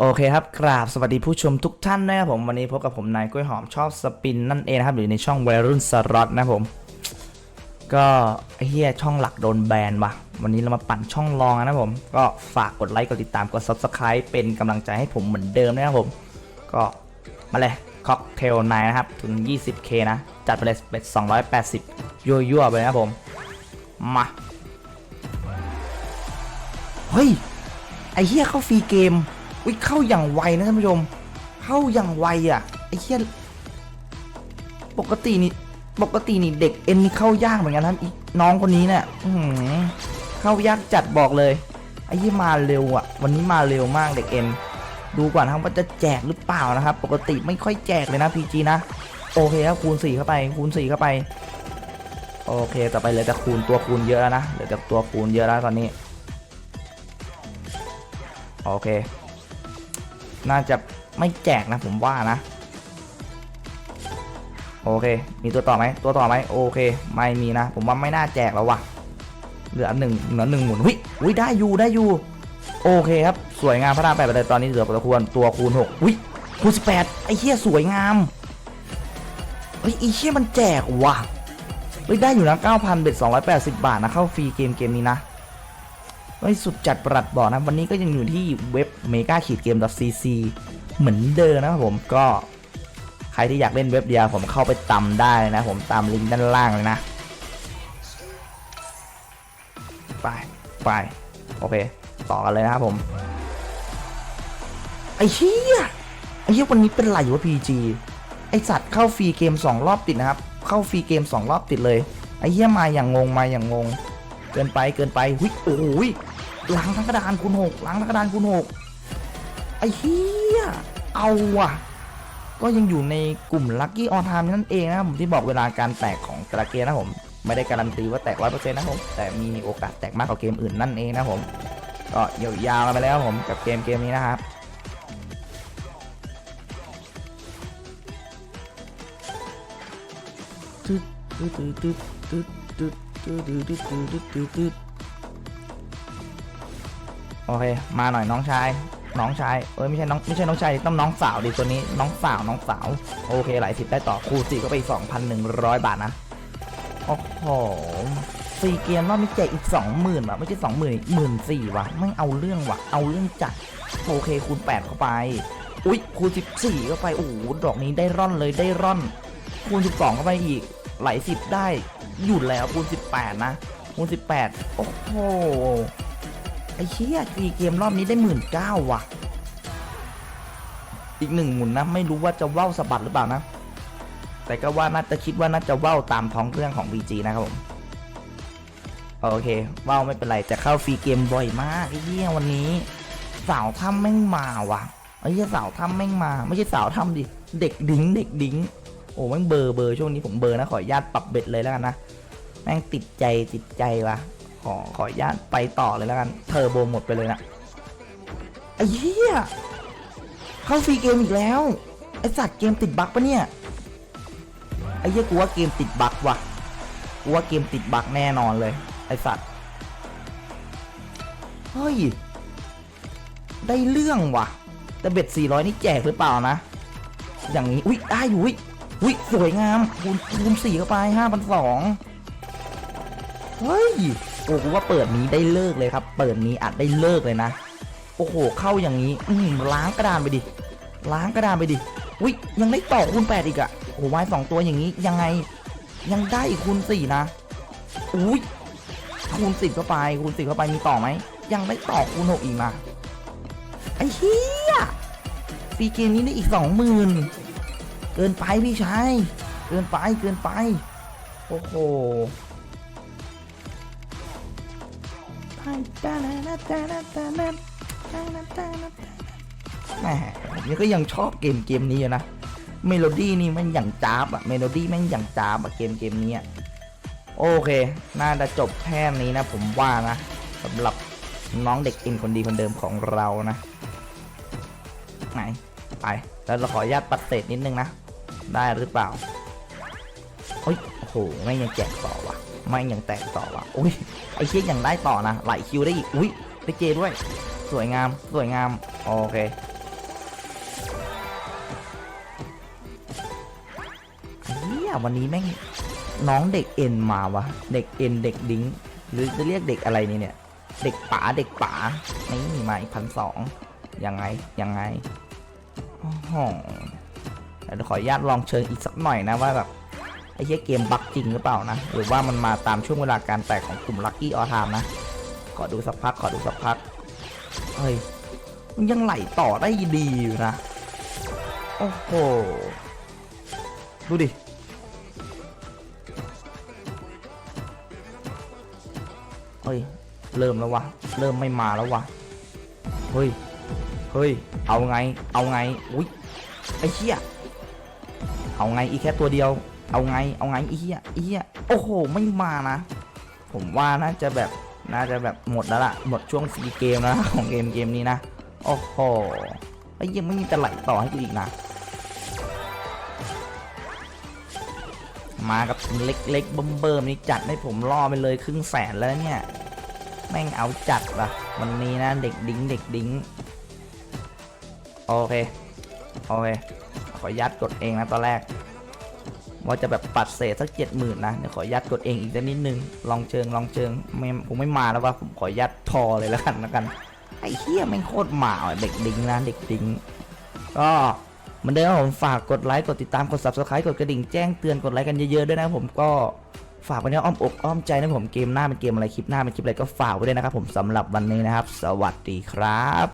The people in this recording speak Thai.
โอเคครับ กราบสวัสดีผู้ชมทุกท่านนะครับผม วันนี้พบกับผมนายกล้วยหอมชอบสปินนั่นเองนะครับ หรือในช่องวัยรุ่นสล็อตนะครับผม ก็ไอเฮียช่องหลักโดนแบนว่ะ วันนี้เรามาปั่นช่องรองนะครับผม ก็ฝากกดไลค์กดติดตามกด subscribe เป็นกำลังใจให้ผมเหมือนเดิมนะครับผม ก็มาเลยค็อกเทลนายนะครับ ถึง 20k นะ จัดไปเลยเป็น280 ยั่วๆไปนะครับผม มา เฮ้ย ไอเฮียเข้าฟรีเกม อุ้ยเข้าอย่างไวนะท่านผู้ชม เข้าอย่างไวอะไอ้เฮียปกตินี่ปกตินี่เด็กเอ็นนี่เข้ายากเหมือนกันนะอีน้องคนนี้เนี่ยเข้ายากจัดบอกเลยไอ้ยี่มาเร็วอะ วันนี้มาเร็วมากเด็กเอ็นดูก่อนนะครับว่าจะแจกหรือเปล่านะครับ ปกติไม่ค่อยแจกเลยนะพีจีนะโอเคครับคูณ4เข้าไปคูณ4เข้าไปโอเค ต่อไปเหลือแต่คูณตัวคูณเยอะแล้วนะเหลือแต่ตัวคูณเยอะแล้วตอนนี้ โอเค น่าจะไม่แจกนะผมว่านะ โอเค มีตัวต่อไหมตัวต่อไหมโอเค ไม่มีนะ ผมว่าไม่น่าแจกแล้ววะเหลือหนึ่งเหลือหนึ่งหมุนวิวิได้อยู่ได้อยู่ โอเคครับ สวยงามพระรามแปดไปเลยตอนนี้เหลือตัวคูณตัวคูณหกวิคูณสิบแปดไอ้เหี้ยสวยงามเฮ้ยไอ้เหี้ยมันแจกว่ะเฮ้ยได้อยู่นะ9,000เบ็ด280บาทนะเข้าฟรีเกมเกมนี้นะ เฮ้ยสุดจัดประหลัดบอกนะ วันนี้ก็ยังอยู่ที่เว็บ mega ขีดเกม cc เหมือนเดิมนะครับผมก็ใครที่อยากเล่นเว็บเดียวผมเข้าไปตำได้นะ ผมตามลิงก์ด้านล่างเลยนะ ไปไปโอเค ต่อกันเลยนะครับผม ไอ้เหี้ยไอ้เหี้ยวันนี้เป็นไรวะพีจีไอสัตว์เข้าฟรีเกม 2 รอบติดนะครับ เข้าฟรีเกม 2 รอบติดเลย ไอ้เหี้ยมาอย่างงงมาอย่างงง เกินไปเกินไปหุยโอ้ยล้างทั้งกระดานคูณหกล้างทั้งกระดานคูณหกไอ้เหี้ยเอาว่ะ ก็ยังอยู่ในกลุ่ม Lucky On Time นั่นเองนะครับผมที่บอกเวลาการแตกของแต่ละเกมนะผมไม่ได้การันตีว่าแตกร้อยเปอร์เซ็นต์นะผมแต่มีโอกาสแตกมากกว่าเกมอื่นนั่นเองนะผมก็ยาวๆกันไปแล้วครับผมกับเกมเกมนี้นะครับตึ๊ดตึ๊ดตึ๊ดตึ๊ดตึ๊ด ตึ๊ดตึ๊ดตึ๊ดตึ๊ดตึ๊ดตึ๊ดตึ๊ดโอเค มาหน่อยน้องชาย น้องชาย เอ้ยไม่ใช่น้องไม่ใช่น้องชายต้องน้องสาวดิตัวนี้ น้องสาวน้องสาว โอเคหลายสิบได้ต่อคูสี่ก็ไปอีก2,100บาทนะ โอ้โหสี่เกมรอบนี้แจกอีก20,000ว่ะไม่ใช่20,000อีกหมื่นสี่ว่ะไม่เอาเรื่องว่ะ เอาเรื่องจัด โอเคคูณ8เข้าไป อุ๊ยคูณ14เข้าไป โอ้โหดอกนี้ได้ร่อนเลยได้ร่อน คูณ12เข้าไปอีกไหลสิบได้ หยุดแล้วคูณ18 นะคูณ18 โอ้โห ไอ้เชี่ยสี่เกมรอบนี้ได้หมื่นเก้าว่ะ อีกหนึ่งหมุนนะ ไม่รู้ว่าจะว่าวสะบัดหรือเปล่านะ แต่ก็ว่าน่าจะคิดว่าน่าจะว่าวตามท้องเครื่องของ VG นะครับผม โอเค ว่าวไม่เป็นไรจะเข้าฟรีเกมบ่อยมากไอ้เหี้ยวันนี้ สาวถ้ำแม่งมาว่ะไอ้เหี้ยสาวถ้ำแม่งมา ไม่ใช่สาวถ้ำดิ เด็กดิ้งเด็กดิ้ง โอ้แม่งเบอร์เบอร์ช่วงนี้ผมเบอร์นะขออนุญาตปรับเบ็ดเลยแล้วกันนะแม่งติดใจติดใจวะขอขออนุญาตไปต่อเลยแล้วกันเทอร์โบหมดไปเลยนะไอ้เหี้ยเข้าฟรีเกมอีกแล้วไอ้สัตว์เกมติดบั๊กปะเนี่ยไอ้เหี้ยกูว่าเกมติดบั๊กว่ะกูว่าเกมติดบั๊กแน่นอนเลยไอ้สัตว์เฮ้ยได้เรื่องว่ะแต่เบ็ด400นี่แจกหรือเปล่านะ อย่างนี้อุ้ยได้อยู่อุ้ย อุ้ยสวยงามคูณคูณสี่เข้าไปห้าพันสองเฮ้ยโอ้กูว่าเปิดนี้ได้เลิกเลยครับ เปิดนี้อาจได้เลิกเลยนะ โอ้โห เข้าอย่างนี้ อืมล้างกระดานไปดิ ล้างกระดานไปดิอุ้ยยังได้ต่อคูณแปดอีกอะโอ้ไม้สองตัวอย่างนี้ยังไง ยังได้อีกคูณสี่นะ อุ้ยคูณสิบเข้าไปคูณสิบเข้าไปมีต่อไหม ยังได้ต่อคูณหกอีกนะไอ้เหี้ยฟรีเกมนี้ได้อีกสองหมื่น เกินไปพี่ชายเกินไปเกินไป โอ้โหแหมผมยังก็ยังชอบเกมเกมนี้อยู่นะ เมโลดี้นี่มันอย่างจ้าบอะเมโลดี้แม่งอย่างจ้าบอะเกมเกมนี้อะโอเค น่าจะจบแค่นี้นะ ผมว่านะสำหรับน้องเด็กอินคนดีคนเดิมของเรานะ ไหน ไป แล้วเราขออนุญาตปัดเศษนิดนึงนะ ได้หรือเปล่าโอ้ยโหไม่ยังแจกต่อวะไม่ยังแตกต่อวะอุ้ยไอเชี่ยยังได้ต่อนะไหลคิวได้อีกอุ้ยไปเจด้วย สวยงามสวยงามโอเควันนี้แม่งน้องเด็กเอ็นมาวะเด็กเอ็นเด็กดิ้งหรือจะเรียกเด็กอะไรนี่เนี่ย เด็กป๋าเด็กป๋านี่มาอีกพันสองยังไงยังไงโอ้อห ดี๋ยวขออนุญาตลองเชิญอีกสักหน่อยนะว่าแบบไอ้เหี้ยเกมบั๊กจริงหรือเปล่านะ หรือว่ามันมาตามช่วงเวลาการแตกของกลุ่มลั c กี้ออทามนะ ขอดูสักพัก ขอดูสักพัก เฮ้ย มันยังไหลต่อได้ดีอยู่นะ โอ้โห ดูดิ เฮ้ย เริ่มแล้ววะ เริ่มไม่มาแล้ววะ เฮ้ย เฮ้ย เอาไง เอาไง อุ้ย ไอ้เหี้ย เอาไงอีแค่ตัวเดียว เอาไง เอาไงอ้เหี้ยอ้เหี้ยโอ้โห ไม่มานะ ผมว่าน่าจะแบบ น่าจะแบบหมดแล้วล่ะ หมดช่วงฟรีเกมแล้วนะของเกมเกมนี้นะ โอ้โหไอ้ยังไม่มีจะไหลต่อให้กูอีกนะ มากับเล็กๆเบิ่มๆนี่จัดให้ผมล่อไปเลยครึ่งแสนแล้วเนี่ย แม่งเอาจัดว่ะ วันนี้นะเด็กดิ้งเด็กดิ้ง โอเค โอเค ขอยัดกดเองนะตอนแรก ว่าจะแบบปัดเศษสักเจ็ดหมื่นนะเดี๋ยวขอยัดกดเองอีกสักนิดนึง ลองเชิงลองเชิงไม่ผมไม่มาแล้วว่าผมขอยัดทอเลยแล้วกันแล้วกันไอ้เหี้ยแม่โคตรหมาอะเด็กดิ้งนะเด็กดิ้งก็เหมือนเดิมผมฝากกดไลค์กดติดตามกด subscribe กดกระดิ่งแจ้งเตือนกดไลค์กันเยอะๆด้วยนะผมก็ฝากไว้ในอ้อมอกอ้อมใจนะผมเกมหน้าเป็นเกมอะไรคลิปหน้าเป็นคลิปอะไรก็ฝากไว้ด้วยนะครับผมสำหรับวันนี้นะครับ สวัสดีครับ